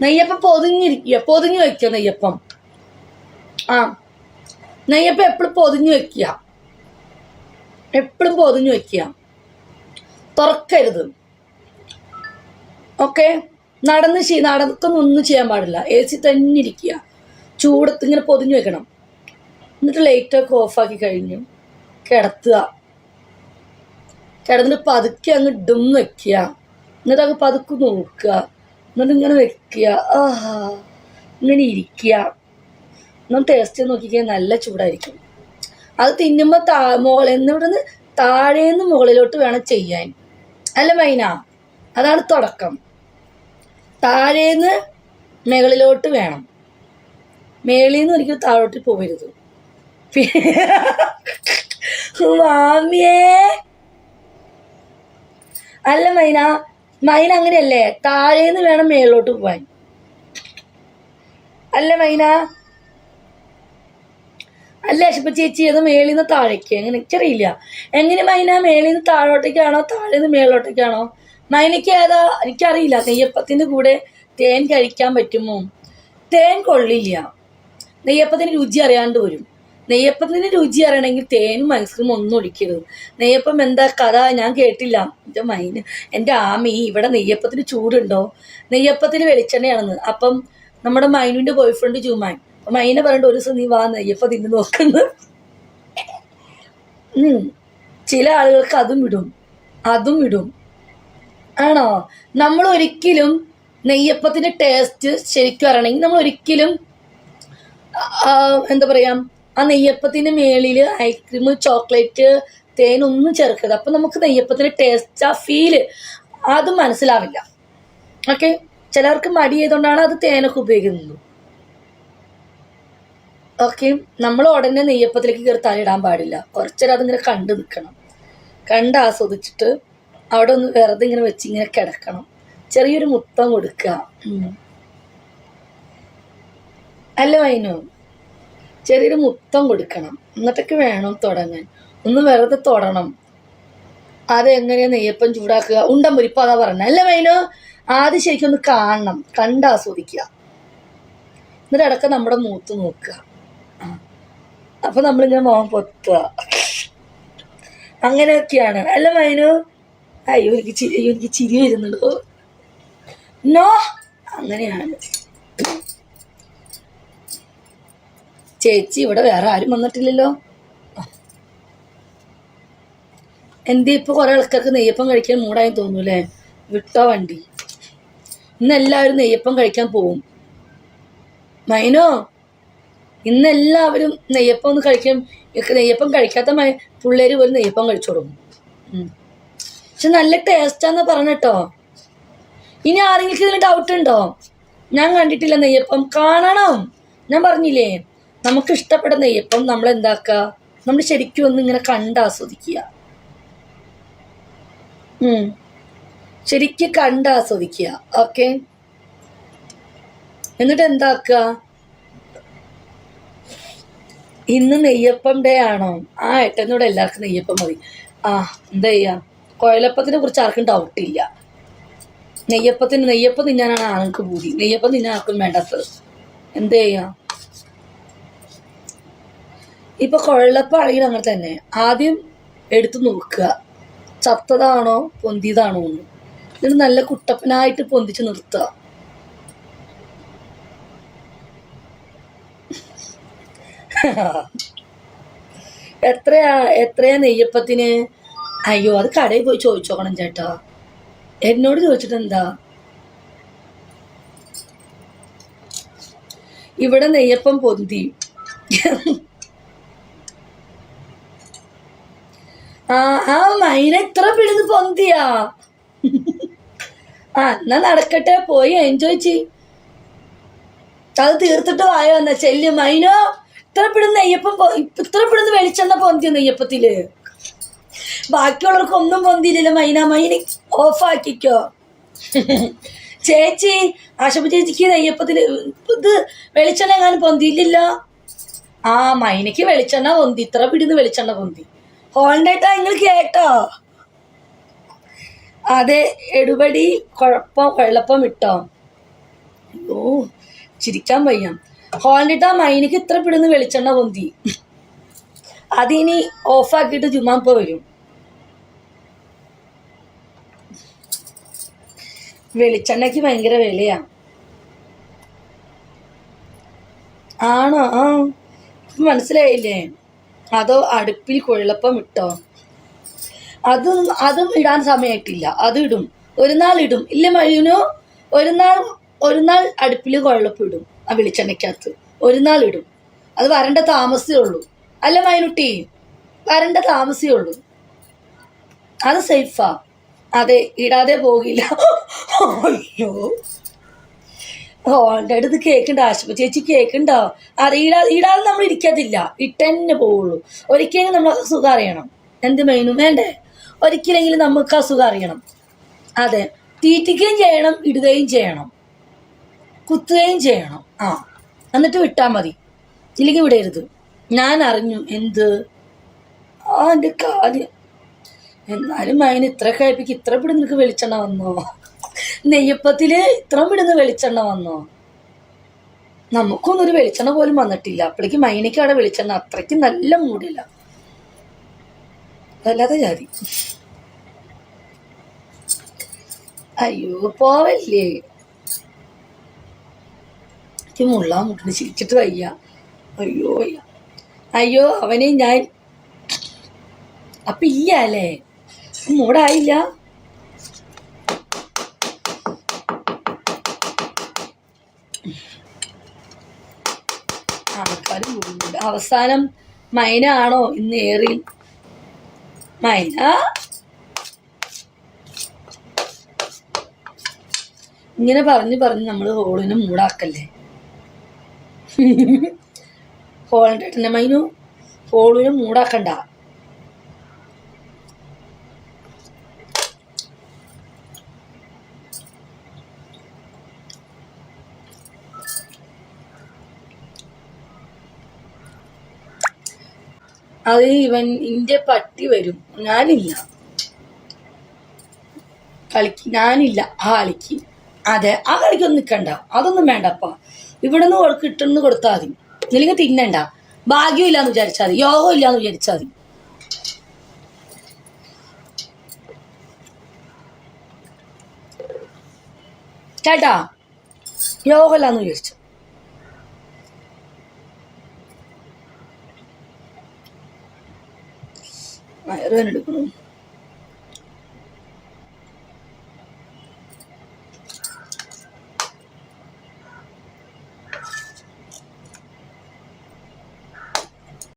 നെയ്യപ്പം പൊതിഞ്ഞിരിക്കുക പൊതിഞ്ഞു വെക്കുക നെയ്യപ്പം. ആ. നെയ്യപ്പം എപ്പോഴും പൊതിഞ്ഞു വെക്കുക. എപ്പോഴും പൊതിഞ്ഞു വെക്കുക. തുറക്കരുത്. ഓക്കെ? നടന്ന് ചെയ് നടക്കുന്നൊന്നും ചെയ്യാൻ പാടില്ല. എ സി തന്നെ ഇരിക്കുക. ചൂടത്ത് ഇങ്ങനെ പൊതിഞ്ഞു വെക്കണം. എന്നിട്ട് ലൈറ്റൊക്കെ ഓഫാക്കി കഴിഞ്ഞു കിടത്തുക. കിടന്നിട്ട് പതുക്കെ അങ്ങ് ഡും വെക്കുക. എന്നിട്ട് അങ്ങ് പതുക്കെ നോക്കുക. എന്നിട്ട് ഇങ്ങനെ വെക്കുക. ആഹാ. ഇങ്ങനെ ഇരിക്കുക. ഒന്ന് ടേസ്റ്റ് നോക്കിക്കഴിഞ്ഞാൽ നല്ല ചൂടായിരിക്കും. അത് തിന്നുമ്പോൾ താ മുകളിൽ നിന്ന് ഇവിടുന്ന് താഴേന്ന് മുകളിലോട്ട് വേണം ചെയ്യാൻ. അല്ല മൈന? അതാണ് തുടക്കം. താഴേന്ന് മുകളിലോട്ട് വേണം. മേളിൽ നിന്ന് ഒരിക്കലും താഴോട്ട് പോകരുത് മാമിയേ. അല്ല മൈന? മൈന അങ്ങനെയല്ലേ? താഴേന്ന് വേണം മേളിലോട്ട് പോവാൻ. അല്ല മൈന. അല്ല അശിപ്പ ചേച്ചി അത് മേളിൽ നിന്ന് താഴേക്ക്. എങ്ങനെ? എനിക്കറിയില്ല. എങ്ങനെ മൈന? മേളിൽ നിന്ന് താഴോട്ടേക്കാണോ? താഴെ നിന്ന് മേളോട്ടേക്കാണോ മൈനയ്ക്ക് ഏതാ? എനിക്കറിയില്ല. നെയ്യപ്പത്തിന്റെ കൂടെ തേൻ കഴിക്കാൻ പറ്റുമോ? തേൻ കൊള്ളില്ല. നെയ്യപ്പത്തിന് രുചി അറിയാണ്ട് വരും. നെയ്യപ്പത്തിന് രുചി അറിയണമെങ്കിൽ തേനും ഐസ്ക്രീമും ഒന്നും ഒഴിക്കരുത്. നെയ്യപ്പം എന്താ കഥ? ഞാൻ കേട്ടില്ല. എന്റെ മൈന് എന്റെ ആമി ഇവിടെ നെയ്യപ്പത്തിന് ചൂടുണ്ടോ? നെയ്യപ്പത്തിന് വെളിച്ചെണ്ണയാണെന്ന്. അപ്പം നമ്മുടെ മൈനുവിന്റെ ബോയ് ഫ്രണ്ട് ചുമ്മാൻ അപ്പം മൈനെ പറഞ്ഞിട്ട് ഒരു ദിവസം നീ വാ നെയ്യപ്പം തിന്ന് നോക്കുന്നു. ചില ആളുകൾക്ക് അതും വിടും അതും വിടും ആണോ? നമ്മൾ ഒരിക്കലും നെയ്യപ്പത്തിന്റെ ടേസ്റ്റ് ശരിക്കും അറിയണമെങ്കിൽ നമ്മൾ ഒരിക്കലും എന്താ പറയാ ആ നെയ്യപ്പത്തിന് മേളിൽ ഐസ്ക്രീം ചോക്ലേറ്റ് തേൻ ഒന്നും ചേർക്കരുത്. അപ്പം നമുക്ക് നെയ്യപ്പത്തിന്റെ ടേസ്റ്റ് ആ ഫീൽ അത് മനസ്സിലാവില്ല. ഓക്കെ ചിലർക്ക് മടി ചെയ്തുകൊണ്ടാണ് അത് തേനൊക്കെ ഉപയോഗിക്കുന്നത്. ഓക്കെ നമ്മൾ ഉടനെ നെയ്യപ്പത്തിലേക്ക് കയറി തലയിടാൻ പാടില്ല. കുറച്ചേരം അതിങ്ങനെ കണ്ടു നിൽക്കണം. കണ്ട് ആസ്വദിച്ചിട്ട് അവിടെ ഒന്ന് വെറുതെ ഇങ്ങനെ വെച്ച് ഇങ്ങനെ കിടക്കണം. ചെറിയൊരു മുത്തം കൊടുക്കുക. അല്ല വൈനു ചെറിയൊരു മുത്തം കൊടുക്കണം. എന്നിട്ടൊക്കെ വേണം തുടങ്ങാൻ. ഒന്ന് വെറുതെ തൊടണം. അതെങ്ങനെയാ നെയ്യപ്പം ചൂടാക്കുക? ഉണ്ടം പൊരിപ്പ് അതാ പറഞ്ഞ. അല്ല വൈനു ആദ്യം ശരിക്കും ഒന്ന് കാണണം. കണ്ട് ആസ്വദിക്കുക. എന്നിട്ട് ഇടയ്ക്ക് നമ്മുടെ മൂത്ത് നോക്കുക. അപ്പൊ നമ്മളിങ്ങനെ മോഹം പൊത്തുക. അങ്ങനെയൊക്കെയാണ്. അല്ല മൈനു അയ്യോ എനിക്ക് ചിരി എനിക്ക് ചിരി വരുന്നുണ്ടോ. നോ അങ്ങനെയാണ്. ചേച്ചി ഇവിടെ വേറെ ആരും വന്നിട്ടില്ലല്ലോ. എന്തേ ഇപ്പൊ കുറെ ആൾക്കാർക്ക് നെയ്യപ്പം കഴിക്കാൻ മൂടായി തോന്നൂലേ വിട്ടോ വണ്ടി. ഇന്ന് എല്ലാവരും നെയ്യപ്പം കഴിക്കാൻ പോവും. മൈനോ ഇന്ന് എല്ലാവരും നെയ്യപ്പം ഒന്ന് കഴിക്കാൻ നെയ്യപ്പം കഴിക്കാത്ത മൈ പിള്ളേര് പോലും നെയ്യപ്പം കഴിച്ചു തുടങ്ങും. പക്ഷെ നല്ല ടേസ്റ്റാന്ന് പറഞ്ഞിട്ടോ ഇനി ആരെങ്കിലും ഇതിന് ഡൗട്ട് ഉണ്ടോ? ഞാൻ കണ്ടിട്ടില്ല നെയ്യപ്പം. കാണണം. ഞാൻ പറഞ്ഞില്ലേ? നമുക്ക് ഇഷ്ടപ്പെടുന്ന നെയ്യപ്പം നമ്മൾ എന്താക്കുക നമ്മൾ ശരിക്കും ഒന്ന് ഇങ്ങനെ കണ്ട് ആസ്വദിക്കുക. ശരിക്കും കണ്ട് ആസ്വദിക്കുക. ഓക്കെ? എന്നിട്ട് എന്താക്കുക ഇന്ന് നെയ്യപ്പം ഡേ ആണോ? ആ ഏട്ടനോട് എല്ലാവർക്കും നെയ്യപ്പം മതി. ആ എന്താ ചെയ്യാ? കുഴലപ്പത്തിനെ കുറിച്ച് ആർക്കും ഡൗട്ട് ഇല്ല. നെയ്യപ്പത്തിന് നെയ്യപ്പം തിന്നാനാണ് ആൾക്ക് പൂതി. നെയ്യപ്പം തിന്നാൻ ആർക്കും വേണ്ടാത്തത്. എന്ത് ചെയ്യാം? ഇപ്പൊ കൊഴലപ്പ ആണെങ്കിൽ അങ്ങനെ തന്നെ. ആദ്യം എടുത്തു നോക്കുക. ചത്തതാണോ? പൊന്തിയതാണോ എന്ന്. എന്നിട്ട് നല്ല കുട്ടപ്പനായിട്ട് പൊന്തിച്ച് നിർത്തുക. എത്രയാ എത്രയാ നെയ്യപ്പത്തിന്? അയ്യോ അത് കടയിൽ പോയി ചോദിച്ചോക്കണം ചേട്ടാ. എന്നോട് ചോദിച്ചിട്ട് എന്താ ഇവിടെ നെയ്യപ്പം പൊന്തി. ആ ആ മൈന എത്ര പിടിന്ന് പൊന്തിയാ? ആ എന്നാ നടക്കട്ടെ പോയി എൻജോയ് ചെയ്. അത് തീർത്തിട്ട് വായോ എന്നാ ചെല്ലു. മൈനോ ഇത്ര പിടുന്ന നെയ്യപ്പം ഇത്ര പിടുന്ന് വെളിച്ചെണ്ണ പൊന്തിയ നെയ്യപ്പത്തിൽ? ബാക്കിയുള്ളവർക്ക് ഒന്നും പൊന്തിയില്ലല്ലോ മൈന. മൈന ഓഫാക്കിക്കോ ചേച്ചി ആശപ്പ ചേച്ചിക്ക് നെയ്യപ്പത്തിൽ ഇത് വെളിച്ചെണ്ണ എങ്ങാനും പൊന്തിയില്ലല്ലോ? ആ മൈനക്ക് വെളിച്ചെണ്ണ പൊന്തി ഇത്ര പിടിന്ന് വെളിച്ചെണ്ണ പൊന്തി. ഹോണ്ടേട്ടാ നിങ്ങൾ കേട്ടോ. അതെ എടുപടി കുഴപ്പം കുഴപ്പം ഇട്ടോ. ഓ ചിരിക്കാൻ വയ്യ. ഹോളിട്ട് ആ മൈനിക്ക് ഇത്ര പിടുന്ന് വെളിച്ചെണ്ണ പൊന്തി. അതിനി ഓഫാക്കിയിട്ട് ജുമാപ്പ വരും. വെളിച്ചെണ്ണയ്ക്ക് ഭയങ്കര വിലയാ. ആണോ? ആ. മനസ്സിലായില്ലേ? അതോ അടുപ്പിൽ കുഴലപ്പം ഇട്ടോ? അതും അതും ഇടാൻ സമയമായിട്ടില്ല അത് ഇടും. ഒരു നാൾ ഇടും. ഇല്ല മഴയുനോ ഒരു നാൾ ഒരു നാൾ അടുപ്പിൽ കുഴലപ്പം ഇടും ആ വെളിച്ചെണ്ണയ്ക്കകത്ത്. ഒരു നാൾ ഇടും. അത് വരണ്ട താമസേ ഉള്ളൂ. അല്ല മൈനുട്ടി വരണ്ട താമസേ ഉള്ളൂ. അത് സേഫാ. അതെ ഇടാതെ പോകില്ല. അയ്യോ. ഓളുടെ അടുത്ത് കേക്കുണ്ട്? ആശുപത്രി ചേച്ചി കേക്കുണ്ടോ? അറിയില്ല ഇടാതെ നമ്മൾ ഇരിക്കത്തില്ല. ഇട്ടന്നെ പോവുള്ളൂ. ഒരിക്കലെങ്കിലും നമ്മൾ അസുഖം അറിയണം. എന്ത് മെയിനും? വേണ്ടേ? ഒരിക്കലെങ്കിലും നമുക്ക് അസുഖം അറിയണം. അതെ. തീറ്റിക്കുകയും ചെയ്യണം ഇടുകയും ചെയ്യണം. കുത്തുകയും ചെയ്യണം. ആ. എന്നിട്ട് വിട്ടാൽ മതി. ഇല്ലെങ്കിൽ വിടരുത്. ഞാൻ അറിഞ്ഞു. എന്ത്? ആ എന്റെ കാര്യം എന്നാലും മൈന ഇത്ര കഴിപ്പിക്ക് ഇത്ര പിടി നിനക്ക് വെളിച്ചെണ്ണ വന്നോ? നെയ്യപ്പത്തിൽ ഇത്ര ഇടുന്ന വെളിച്ചെണ്ണ വന്നോ? നമുക്കൊന്നും ഒരു വെളിച്ചെണ്ണ പോലും വന്നിട്ടില്ല. അപ്പോഴേക്ക് മൈനയ്ക്ക് അവിടെ വെളിച്ചെണ്ണ അത്രയ്ക്ക് നല്ല മൂടില്ല. വല്ലാതെ ജാതി. അയ്യോ പോവല്ലേ? എനിക്ക് മുള്ളാൻ മുട്ടിന് ചിരിച്ചിട്ട് വയ്യ. അയ്യോ അയ്യോ അവനെ ഞാൻ അപ്പൊ ഇല്ല അല്ലേ? മൂടായില്ല? അവസാനം മൈന ആണോ ഇന്ന് ഏറി മൈന. ഇങ്ങനെ പറഞ്ഞ് പറഞ്ഞ് നമ്മൾ ഹോളിനെ മൂടാക്കല്ലേ? ഹോളിന്റെ മൈനു. ഹോളിനെ മൂടാക്കണ്ട. അത് ഇവൻ ഇന്റെ പട്ടി വരും. ഞാനില്ല. കളിക്ക് ഞാനില്ല. ആ കളിക്ക്. അതെ ആ കളിക്കൊന്നും നിൽക്കണ്ട അതൊന്നും വേണ്ടപ്പ. ഇവിടുന്ന് ഓൾക്ക് ഇട്ടെന്ന് കൊടുത്താൽ മതി. ഇല്ലെങ്കിൽ തിന്നണ്ട. ഭാഗ്യം ഇല്ലാന്ന് വിചാരിച്ചാൽ മതി. യോഗം ഇല്ലാന്ന് വിചാരിച്ചാൽ മതി. ചേട്ടാ യോഗം ഇല്ലാന്ന് വിചാരിച്ചു. വയറുവേന എടുക്കണം?